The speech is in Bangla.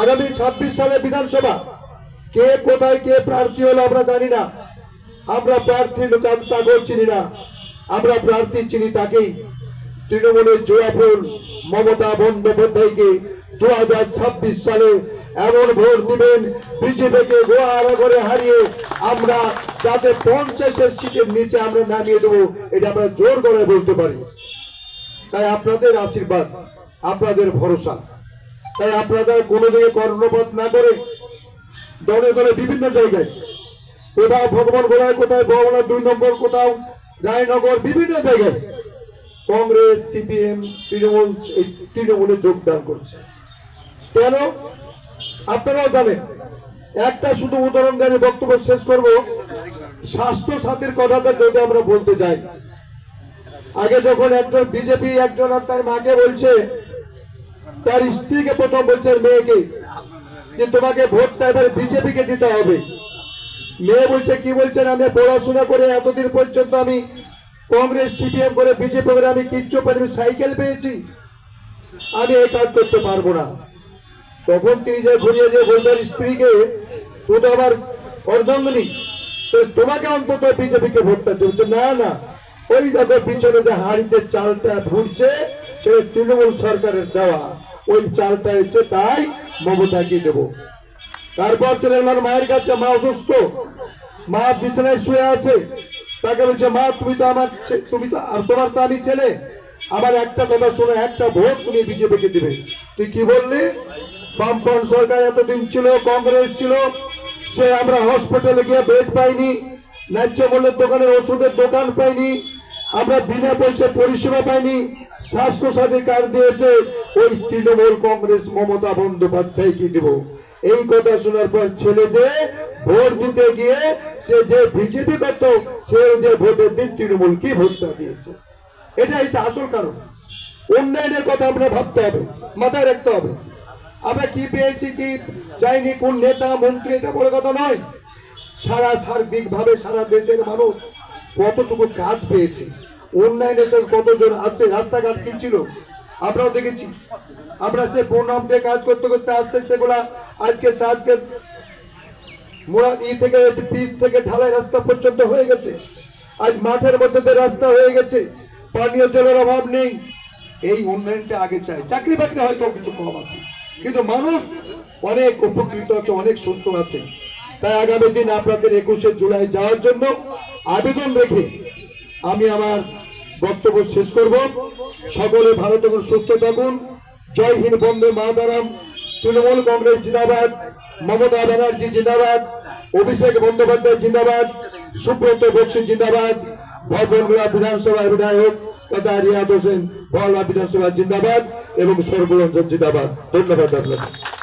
আগামী ছাব্বিশ সালে বিধানসভা। কে কোথায় কে প্রার্থী হলো আমরা জানি না। আমরা প্রার্থী তাকেও চিনি না। আমরা প্রার্থী চিনি তাকেই। তৃণমূলের জোয়াফুল মমতা বন্দ্যোপাধ্যায়কে দু হাজার ছাব্বিশ সালে এমন ভোট দিবেন, বিজেপিকে গোয়ারা করে হারিয়ে আমরা যাতে পঞ্চাশের সিটের নিচে আমরা নামিয়ে দেবো, এটা আমরা জোর করে বলতে পারি। তাই আপনাদের আশীর্বাদ, আপনাদের ভরসা। তাই আপনাদের কোনো দিকে কর্ণপাত না করে দলে দলে বিভিন্ন জায়গায়, কোথাও ভগবান গোড়ায় কোথায় ভগবান দুই নম্বর, কোথাও রায়নগর, বিভিন্ন জায়গায় কংগ্রেস, সিপিএম, তৃণমূল, এই তৃণমূলে যোগদান করছে। কেন? আপনারাও জানেন, একটা শুধু উদাহরণ দিয়ে বক্তব্য শেষ করব, স্বাস্থ্য সাথীর কথাটা যদি আমরা বলতে যাই, আগে যখন একজন বিজেপি, একজন আর তার মাকে বলছে তার স্ত্রীকে প্রথম বলছেন মেয়েকে যে তোমাকে ভোটটা এবার বিজেপিকে দিতে হবে। মেয়ে বলছে, কি বলছেন আমি পড়াশোনা করে এতদিন পর্যন্ত আমি কংগ্রেস, সিপিএম করে বিজেপি করে আমি কিচ্ছু পারিনি সাইকেল পেয়েছি। আমি এই কাজ করতে পারব না। তখন তিনি যে ঘুরিয়ে যে বলবেন স্ত্রীকে ও তো আমার অর্ধাঙ্গনী তোমাকে অন্তত বিজেপিকে ভোটটা চলছে না না, ওই দেখো পিছনে যে হাড়িতে চালটা ঘুরছে, সেটা তৃণমূল সরকারের দেওয়া। ওই চালটা এসে তাই মমতাকে দেব? তারপর চলে গেলাম মায়ের কাছে, মা অসুস্থ। মা বিছানায় শুয়ে আছে। তাকে বলছে, মা, তুমি তো আমার তুমি তো, আর তোমার তো আমি ছেলে। আমার একটা কথা শুনে, একটা ভোট তুমি বিজেপিকে দিবে। তুই কি বললি? বামপন সরকার এতদিন ছিল, কংগ্রেস ছিল, সে আমরা হসপিটালে গিয়ে বেড পাইনি, ন্যায্য মূল্যের দোকানের ওষুধের দোকান পাইনি আমরা বিনা পয়সায় পরিষেবা পাইনি স্বাস্থ্য সাথী কার্ড দিয়েছে, ওই তৃণমূল কংগ্রেস মমতা বন্দ্যোপাধ্যায় কি দিব? এই কথা শোনার পর ছেলে যে ভোট দিতে গিয়ে সে যে বিজেপি করত, সে যে ভোটের দিন তৃণমূল কি ভোটটা দিয়েছে? এটা হচ্ছে আসল কারণ। উন্নয়নের কথা আমরা ভাবতে হবে, মাথায় রাখতে হবে। আমরা কি পেয়েছি, কি চাইনি, কোন নেতা, মন্ত্রী, এটা বড় কথা নয়। সারা সার্বিকভাবে সারা দেশের মানুষ কতটুকু কাজ পেয়েছে উন্নয়নের সঙ্গে কতজন আছে, রাস্তাঘাট কি ছিল? আমরাও দেখেছি। আমরা সে প্রণাম দিয়ে কাজ করতে করতে আসছে, সেগুলা আজকে আজকে মোড়া ই থেকে পিচ থেকে ঢালাই রাস্তা পর্যন্ত হয়ে গেছে। আজ মাঠের মধ্যে রাস্তা হয়ে গেছে। পানীয় জলের অভাব নেই। এই উন্নয়নটা আগে চাই। চাকরি বাকরি হয়তো কিছু কম আছে। কিন্তু মানুষ অনেক উপকৃত আছে, অনেক সুস্থ আছে। তাই আগামী দিন আপনাদের একুশে জুলাই যাওয়ার জন্য আবেদন রেখে আমি আমার বক্তব্য শেষ করব। সকলে ভালো থাকুন, সুস্থ থাকুন। জয় হিন্দ, বন্দে মাতারাম। তৃণমূল কংগ্রেস জিন্দাবাদ, মমতা ব্যানার্জি জিন্দাবাদ, অভিষেক বন্দ্যোপাধ্যায় জিন্দাবাদ, সুব্রত বক্সি জিন্দাবাদ ভবনগুলা বিধানসভার বিধায়ক তথা রিয়াদ হোসেন বলা বিধানসভা জিন্দাবাদ এবং সর্বরঞ্জন জিন্দাবাদ। ধন্যবাদ আপনাদের।